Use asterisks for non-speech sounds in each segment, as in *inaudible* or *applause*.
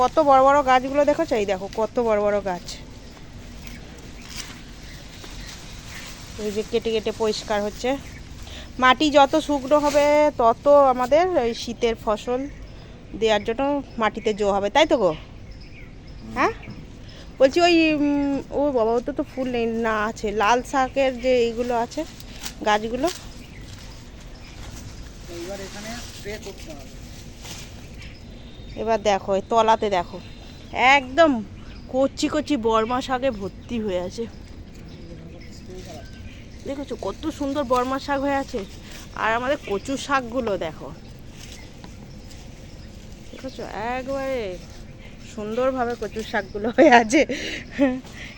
কত বড় বড় গাছগুলো দেখো চাই দেখো, কত বড় বড় গাছ। এই যে কেটে কেটে পরিষ্কার হচ্ছে। মাটি যত শুকনো হবে, তত আমাদের ওই শীতের ফসল দেওয়ার জন্য মাটিতে জো হবে, তাই তো গো? হ্যাঁ? বলছি ওই ও বাবা, ওতে তো ফুল নেই, না, আছে। লাল শাকের যে এইগুলো আছে গাছগুলো। এখানে স্প্রে করতে হবে। এবার দেখো তলাতে দেখো। একদম কচি কচি বর্মা শাকে ভর্তি হয়ে আছে। দেখেছ কত সুন্দর বর্মা শাক হয়ে আছে? আর আমাদের কচু শাকগুলো দেখো। দেখেছ? একবারে সুন্দরভাবে কচু শাকগুলো হয়ে আছে।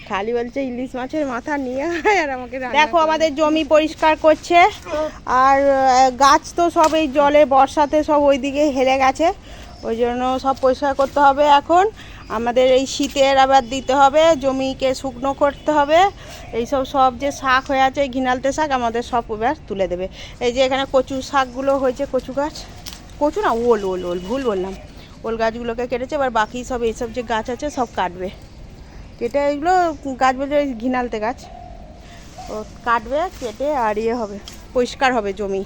খালি বলছে ইলিশ মাছের মাথা নিয়ে আয় আর আমাকে দেখো আমাদের জমি পরিষ্কার করছে। আর গাছ তো সব এই জলে বর্ষাতে সব ওইদিকে হেলে গেছে। ওই জন্য সব পরিষ্কার করতে হবে এখন। আমাদের এই শীতের আবার দিতে হবে, জমিকে শুকনো করতে হবে। এইসব সব যে শাক হয়ে আছে, এই ঘিনালতে শাক, আমাদের সব এবার তুলে দেবে। এই যে এখানে কচু শাকগুলো হয়েছে, কচু গাছ। কচু না, ওল ওল ওল, ভুল বললাম। ওল গাছগুলোকে কেটেছে, এবার বাকি সব এইসব যে গাছ আছে, সব কাটবে। কেটে এগুলো গাছ বলতে ওই ঘিনালতে গাছ। ও কাটবে, কেটে আর ইয়ে হবে, পরিষ্কার হবে জমি।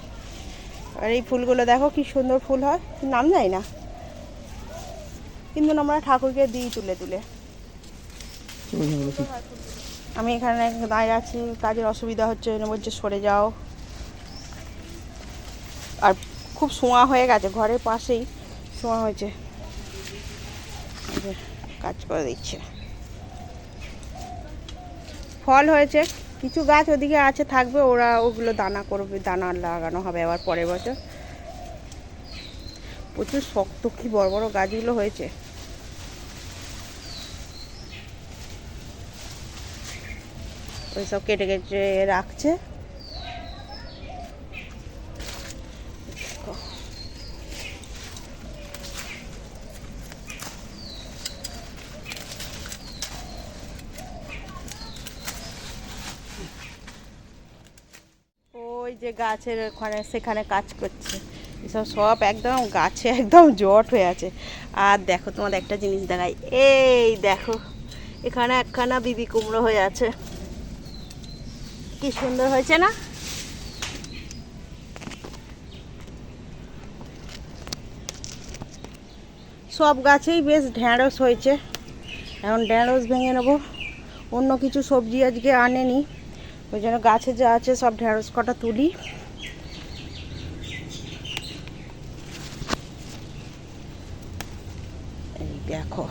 আর এই ফুলগুলো দেখো কি সুন্দর ফুল হয়, নাম যাই না। কিন্তু আমরা ঠাকুরকে দিই তুলে তুলে আমি এখানে দাঁড়িয়ে আছি, কাজের অসুবিধা হচ্ছে বলছে সরে যাও। আর খুব শোঁয়া হয়ে গেছে, ঘরের পাশেই শোঁয়া হয়েছে। কাজ করে দিচ্ছে। ফল হয়েছে, কিছু গাছ ওদিকে আছে, থাকবে, ওরা ওগুলো দানা করবে, দানা লাগানো হবে আবার পরের বছর। প্রচুর শক্ত কি বড় বড় গাছগুলো হয়েছে। ওই সব কেটে কেটে রাখছে। ওই যে গাছের ওখানে, সেখানে কাজ করছে। এসব সব একদম গাছে একদম জট হয়ে আছে। আর দেখো তোমাদের একটা জিনিস দেখাই। এই দেখো, এখানে একখানা বিবি কুমড়ো হয়ে আছে। কি সুন্দর হয়েছে না? সব গাছেই বেশ ঢ্যাঁড়স হয়েছে। এখন ঢ্যাঁড়স ভেঙে নেব। অন্য কিছু সবজি আজকে আনেনি। ওই জন্য গাছে যা আছে সব ঢ্যাঁড়স কটা তুলি। দেখো,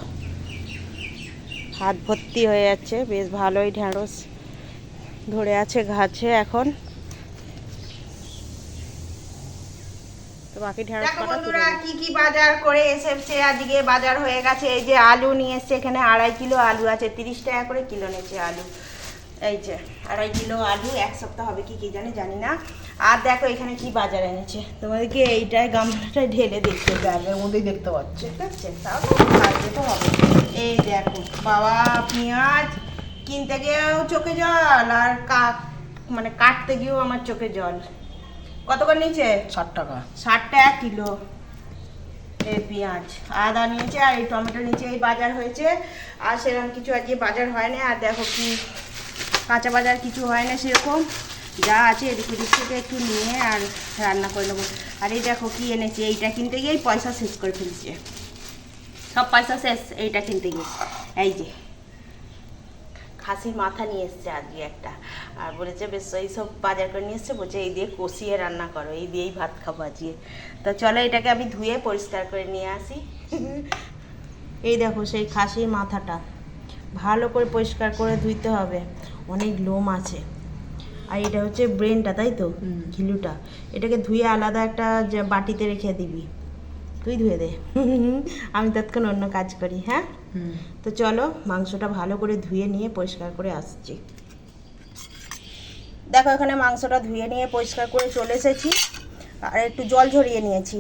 হাত ভর্তি হয়ে যাচ্ছে। বেশ ভালোই ঢ্যাঁড়স। ধরে আছে গাছে এখন। তো বাকি ঢ্যাঁড়স দেখো কটা তুলে বন্ধুরা কি কি বাজার করে এসেছে। আজকে বাজার হয়ে গেছে এই যে আলু নিয়ে এসছে এখানে আড়াই কিলো আলু আছে তিরিশ টাকা করে কিলো নিয়েছে আলু। এই যে আড়াই কিলো আলু এক সপ্তাহ হবে কি কি জানি জানি না। আর দেখো এখানে কি বাজার এনেছে। তোমাদেরকে এইটায় গামলাটায় ঢেলে দেখতে ব্যাগের মধ্যেই দেখতে পাচ্ছে। ঠিক আছে? তাও তো হবে। এই দেখো বাবা পেঁয়াজ কিনতে গিয়েও চোখে জল আর কাক মানে কাটতে গিয়েও আমার চোখে জল। কত করে নিচে ষাট টাকা। ষাট টাকা কিলো। এই পেঁয়াজ আদা নিয়েছে আর এই টমেটো নিচে এই বাজার হয়েছে। আর সেরকম কিছু আজকে বাজার হয় না আর দেখো কি কাঁচা বাজার কিছু হয় না সেরকম। যা আছে এদিক ওদিক থেকে একটু নিয়ে আর রান্না করে নেব। আর এই দেখো কি এনেছে এইটা কিনতে গিয়েই পয়সা শেষ করে ফেলছে। সব পয়সা শেষ এইটা কিনতে গিয়ে। এই যে। খাসির মাথা নিয়ে এসছে আজকে একটা। আর বলেছে বেশ এইসব বাজার করে নিয়ে এসছে। বলছে এই দিয়ে কষিয়ে রান্না করো এই দিয়েই ভাত খাব আজকে। তো চলো এটাকে আমি ধুয়ে পরিষ্কার করে নিয়ে আসি। এই দেখো সেই খাসির মাথাটা। ভালো করে পরিষ্কার করে ধুইতে হবে। অনেক লোম আছে। আর এটা হচ্ছে ব্রেনটা তাই তো? ঘিলুটা। এটাকে ধুয়ে আলাদা একটা বাটিতে রেখে দিবি। তুই ধুয়ে দে। আমি তৎক্ষণ অন্য কাজ করি হ্যাঁ? তো চলো মাংসটা ভালো করে ধুয়ে নিয়ে পরিষ্কার করে আসছি। দেখো এখানে মাংসটা ধুয়ে নিয়ে পরিষ্কার করে চলে এসেছি। আর একটু জল ঝরিয়ে নিয়েছি।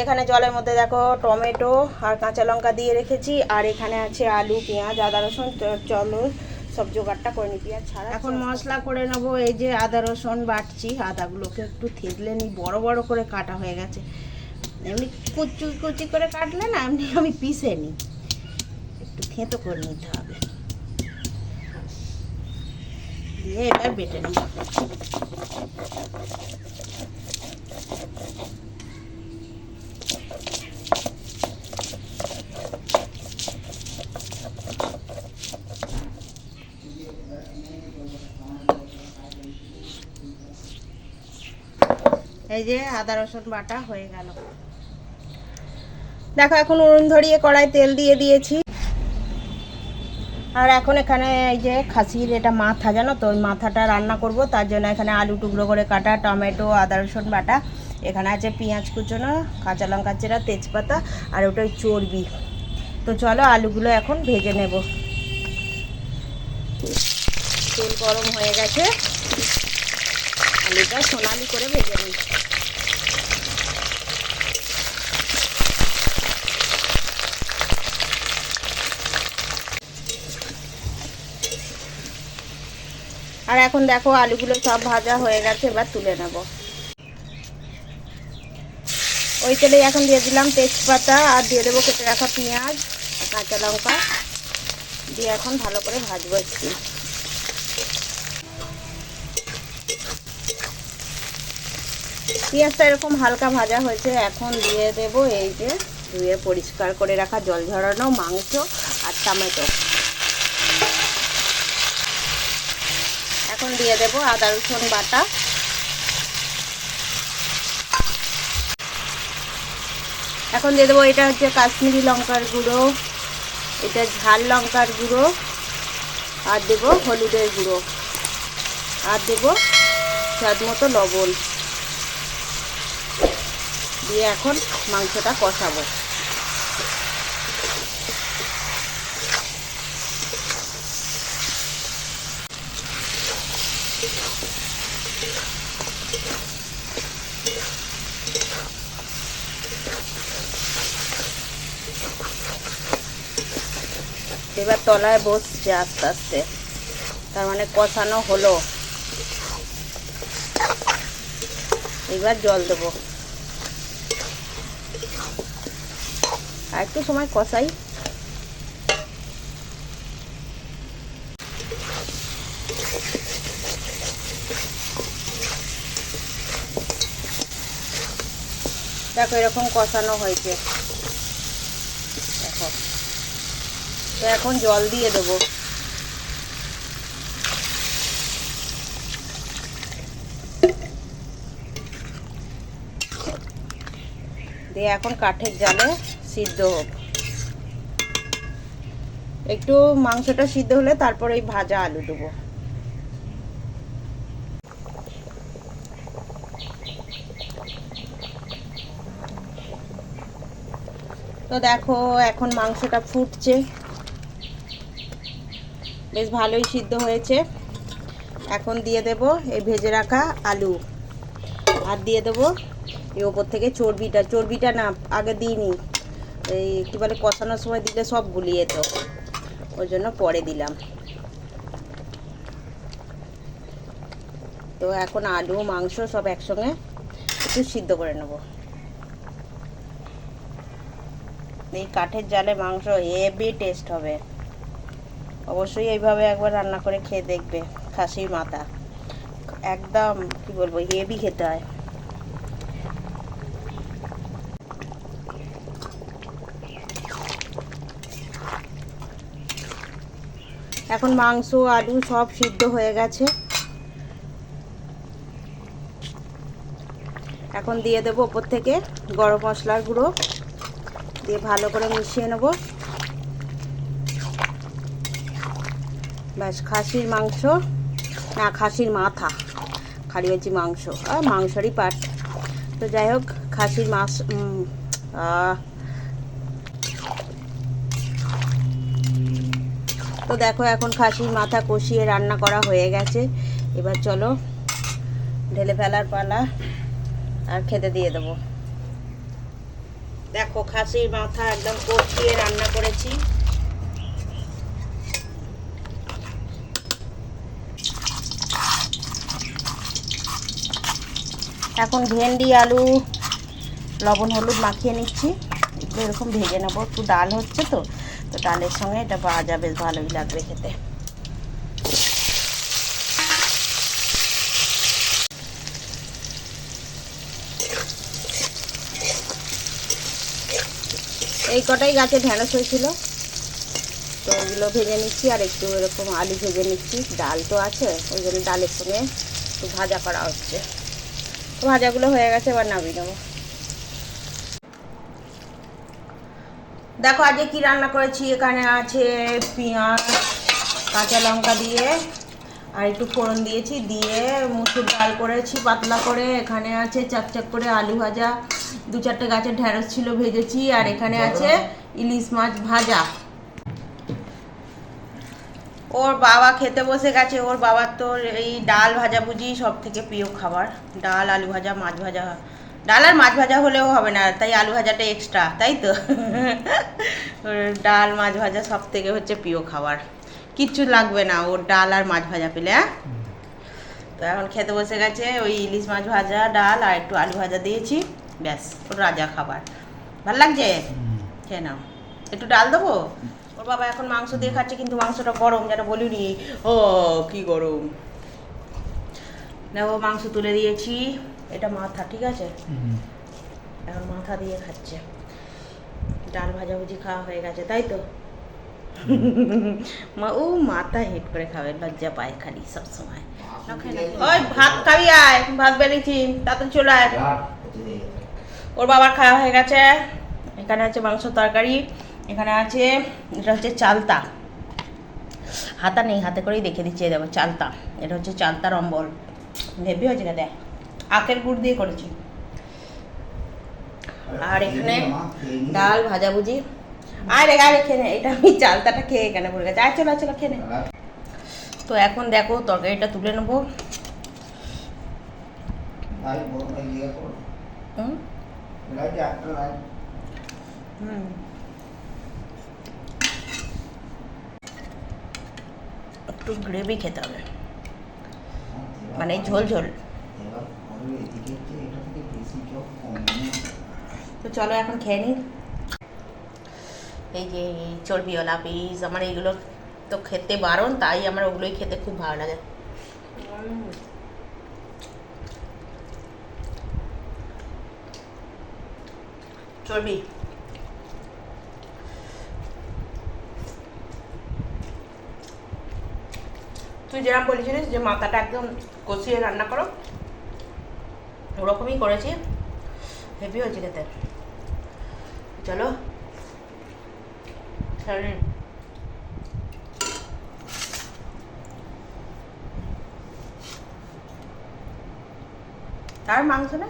এখানে জলের মধ্যে দেখো টমেটো আর কাঁচা লঙ্কা দিয়ে রেখেছি। আর এখানে আছে আলু পেঁয়াজ আদা রসুন চলো সব জোগাড়টা করে নিই আর ছাড়া এখন মশলা করে নেব এই যে আদা রসুন বাটছি আদাগুলোকে একটু থেতলে নিই বড় বড় করে কাটা হয়ে গেছে। এমনি কুচি কুচি করে কাটলে না এমনি আমি পিষে নিই। একটু থেঁতো করে নিতে হবে। দিয়ে এবার বেটে নেব। এই যে আদা, রসুন বাটা হয়ে গেল। দেখো, এখন উনুন ধরিয়ে কড়াই তেল দিয়ে দিয়েছি। আর এখন এখানে এই যে খাসির এটা মাথা, জানো তো? ওই মাথাটা রান্না করব, তার জন্য এখানে আলু টুকরো করে কাটা, টমেটো, আদা, রসুন বাটা। এখানে আছে পেঁয়াজ কুচোনো, কাঁচা লঙ্কা চেরা, তেজপাতা, আর ওটা ওই চর্বি। তো চলো, আলুগুলো এখন ভেজে নেব। তেল গরম হয়ে গেছে। আলুটা সোনালি করে ভেজে নিই আর এখন দেখো আলুগুলো সব ভাজা হয়ে গেছে, এবার তুলে নেব। ওই তেলে এখন দিয়ে দিলাম তেজপাতা আর দিয়ে দেবো কেটে রাখা পেঁয়াজ কাঁচা লঙ্কা। দিয়ে এখন ভালো করে ভাজবো একটু। পেঁয়াজটা এরকম হালকা ভাজা হয়েছে, এখন দিয়ে দেব এই যে ধুয়ে পরিষ্কার করে রাখা জল ঝরানো মাংস আর টমেটো। এখন দিয়ে দেব আদা, রসুন বাটা। এখন দিয়ে দেবো এটা হচ্ছে কাশ্মীরি লঙ্কার গুঁড়ো। এটা ঝাল লঙ্কার গুঁড়ো। আর দেব হলুদের গুঁড়ো। আর দেব স্বাদ মতো লবণ। দিয়ে এখন মাংসটা কষাবো। এবার তলায় বসছে আস্তে আস্তে। তার মানে কষানো হলো। এবার জল দেবো। আর একটু সময় কষাই। দেখো এরকম কষানো হয়েছে দেখো তো এখন জল দিয়ে দেবো। দিয়ে এখন কাঠের জালে সিদ্ধ হোক। একটু মাংসটা সিদ্ধ হলে তারপরে এই ভাজা আলু দেবো। তো দেখো, এখন মাংসটা ফুটছে। বেশ ভালোই সিদ্ধ হয়েছে। এখন দিয়ে দেব এই ভেজে রাখা আলু। আর দিয়ে দেবো এই ওপর থেকে চর্বিটা। চর্বিটা না, আগে দিইনি। এই কী বলে, কষানোর সময় দিলে সব গুলিয়ে তো ওই জন্য পরে দিলাম। তো এখন আলু, মাংস সব একসঙ্গে একটু সিদ্ধ করে নেব। এই কাঠের জালে মাংস হেভি টেস্ট হবে। অবশ্যই এইভাবে একবার রান্না করে খেয়ে দেখবে, খাসির মাথা। একদম, কি বলব হেভি খেতে হয়। এখন মাংস, আলু সব সিদ্ধ হয়ে গেছে। এখন দিয়ে দেবো ওপর থেকে গরম মশলার গুঁড়ো। দিয়ে ভালো করে মিশিয়ে নেব। ব্যাস, খাসির মাংস, না, খাসির মাথা, খালি হচ্ছে মাংস, আর মাংসরই পাট। তো যাই হোক, খাসির মাছ তো দেখো এখন খাসির মাথা কষিয়ে রান্না করা হয়ে গেছে। এবার চলো, ঢেলে ফেলার পালা, আর খেতে দিয়ে দেবো। দেখো, খাসির মাথা একদম কষিয়ে রান্না করেছি। এখন ভেন্ডি, আলু, লবণ, হলুদ মাখিয়ে নিচ্ছি। এরকম ভেজে নেব। একটু ডাল হচ্ছে তো তো ডালের সঙ্গে এটা ভাজা বেশ ভালোই লাগবে খেতে। এই কটাই গাছে ঢেঁড়স হয়েছিল। তো ওগুলো ভেজে নিচ্ছি, আর একটু এরকম আলু ভেজে নিচ্ছি। ডাল তো আছে, ওই জন্য ডালের সঙ্গে একটু ভাজা করা হচ্ছে। ভাজাগুলো হয়ে গেছে এবার নামিয়ে নেব। দেখো আজকে কি রান্না করেছি? এখানে আছে পেঁয়াজ কাঁচা লঙ্কা দিয়ে আর একটু ফোড়ন দিয়েছি দিয়ে মুসুর ডাল করেছি পাতলা করে। এখানে আছে চাকচাক করে আলু ভাজা। দু চারটে গাছের ঢেঁড়স ছিল ভেজেছি। আর এখানে আছে ইলিশ মাছ ভাজা। ওর বাবা খেতে বসে গেছে ওর বাবার তো এই ডাল ভাজা ভুজি সব থেকে প্রিয় খাবার। ডাল আলু ভাজা মাছ ভাজা। ডাল আর মাছ ভাজা হলেও হবে না তাই আলু ভাজাটা এক্সট্রা তাই তো? *laughs* ডাল মাছ ভাজা সব থেকে হচ্ছে প্রিয় খাবার। কিচ্ছু লাগবে না ওর ডাল আর মাছ ভাজা পেলে হ্যাঁ? তো এখন খেতে বসে গেছে ওই ইলিশ মাছ ভাজা ডাল আর একটু আলু ভাজা দিয়েছি ব্যাস ওর রাজা খাবার। ভালো লাগছে? খেয়ে নাও। একটু ডাল দেবো? ওর বাবা এখন মাংস দিয়ে খাচ্ছে কিন্তু মাংসটা গরম যেটা বলিনি। ও কি গরম। দেখো মাংস তুলে দিয়েছি। এটা মাথা ঠিক আছে? এখন মাথা দিয়ে খাচ্ছে। ডাল ভাজাভুজি খাওয়া হয়ে গেছে তাই তো? মা ও মাথা হেট করে খাবে লজ্জা পায় খালি সবসময়। ওই ভাত খাবি আয়। ভাত বেরিয়েছি তাড়াতাড়ি চলে আয়। ওর বাবার খাওয়া হয়ে গেছে। এখানে আছে মাংস তরকারি। এখানে আছে এটা হচ্ছে চালতা। হাতা নেই হাতে করেই দেখে দিচ্ছি দেবো চালতা। এটা হচ্ছে চালতার অম্বল। হেভি হয়েছে না দেখ আখের গুড় দিয়ে করেছি। আর এখানে ডাল ভাজাভুজি। আরে আরে খেয়ে নে। এটা আমি চালতাটা খেয়ে এখানে পড়ে গেছে। আর চলো চলো খেয়ে নে। তো এখন দেখো তরকারিটা তুলে নেব। হুম। একটু গ্রেভি খেতে হবে। মানে ঝোল ঝোল। তো চলো এখন খেয়ে নিই এই যে চর্বিওয়ালা পিস আমার এইগুলো তো খেতে বারণ, তাই আমার ওগুলোই খেতে খুব ভালো লাগে। চর্বি। তুই যেরকম বলেছিলিস যে মাথাটা একদম কষিয়ে রান্না করো ওরকমই করেছি হেভি হয়েছে খেতে। চলো। তার মাংস না?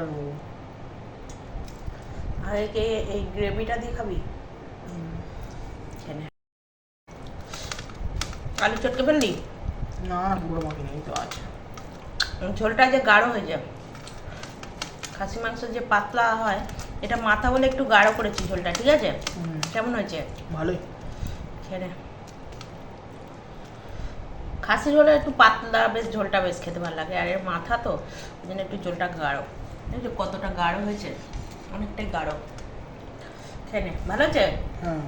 নেব আর এই গ্রেভিটা দিয়ে খাবি খেয়ে নে। আলু চটকে ফেললি? না পুরো মাখি নেই তো আছে। ঝোলটা যে গাঢ় হয়ে যায় খাসি মাংস যে পাতলা হয় এটা মাথা বলে একটু গাঢ় করেছি ঝোলটা ঠিক আছে? কেমন হয়েছে? ভালোই। খেয়ে খাসি ঝোলে একটু পাতলা বেশ ঝোলটা বেশ খেতে ভালো লাগে। আর এর মাথা তো ওই জন্য একটু ঝোলটা গাঢ়। কতটা গাঢ় হয়েছে অনেকটাই গাঢ়। নে ভালো হয়েছে হ্যাঁ।